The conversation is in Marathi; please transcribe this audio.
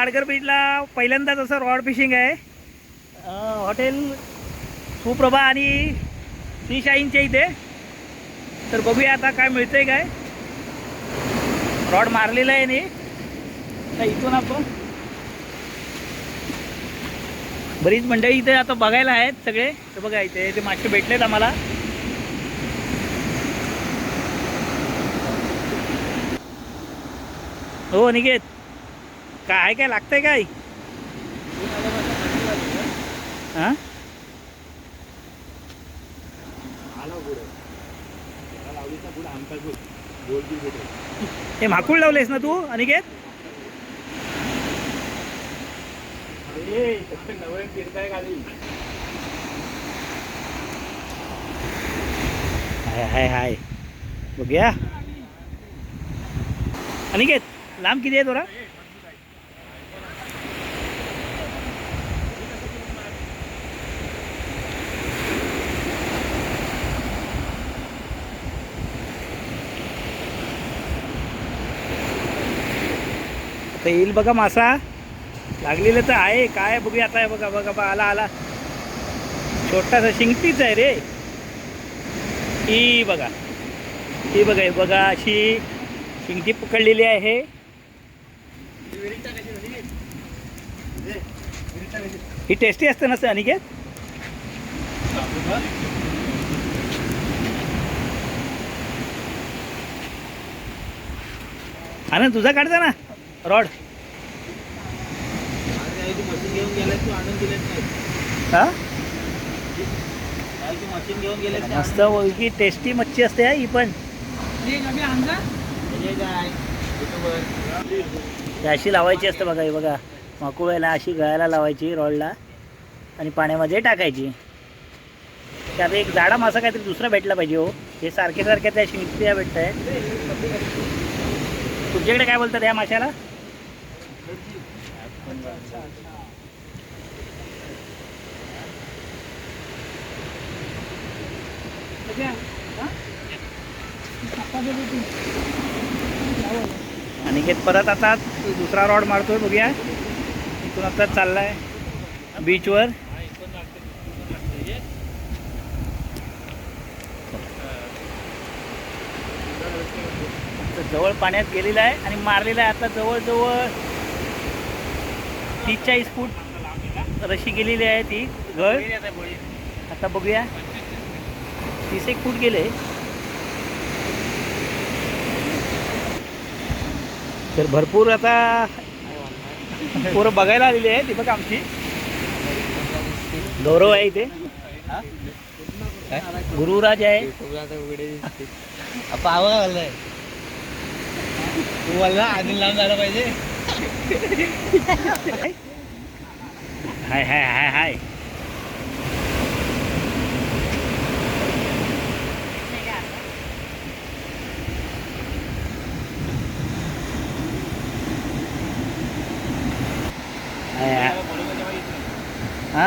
लाडगर बीचला पहिल्यांदाच असं रॉड फिशिंग आहे. हॉटेल सुप्रभा आणि सी शाईनच्या इथे. तर बघूया आता काय मिळतंय काय. रॉड मारलेला आहे नाही आता इथून आपण बरीच मंडळी इथे आता बघायला आहेत सगळे. तर बघा इथे ते मासे भेटलेत आम्हाला. हो निकेत काय काय लागतंय काय? हां? हे माकूळ लावलेस ना तू अनिकेत? हाय हाय हाय. बघूया. अनिकेत लांब किती आहे तोरा आता येईल बघा मासा. लागलेलं तर आहे. काय बघूया आता. बघा बघा बा आला आला. छोटासा शिंगटीच आहे रे. ही बघा. ही बघा बघा अशी शिंगटी पकडलेली आहे. ही टेस्टी असते ना अनिकेत? आनंद तुझा काढता ना रॉड. हा? मस्त ओळखी टेस्टी मच्छी असते ही पण. अशी लावायची असते बघा हे बघा. माकुळ्याला अशी गळ्याला लावायची रॉडला आणि पाण्यामध्ये टाकायची. त्यात एक जाडा मासा काहीतरी दुसरा भेटला पाहिजे हो. हे सारखे सारख्या त्या शिंगट्या भेटत आहे तुमच्याकडे काय बोलतात या माशाला? आणि हे परत आता दुसरा रॉड मारतोय बघूया. इथून आता चाललाय बीचवर जवळ पाण्यात गेलेला आहे आणि मारलेला आहे. आता जवळजवळ तीस चाळीस फूट रशी गेलेली आहे ती घर. आता बघूया. तीस एक फूट गेले. तर भरपूर आता पोरं बघायला आलेली आहे ती बघा आमची. गौरव आहे इथे. गुरुराज आहे. पावा आता आहे आपण आवाज आलाय तू मला आधी लांब झाला पाहिजे. हाय हाय हाय हाय हाय, हाय. हा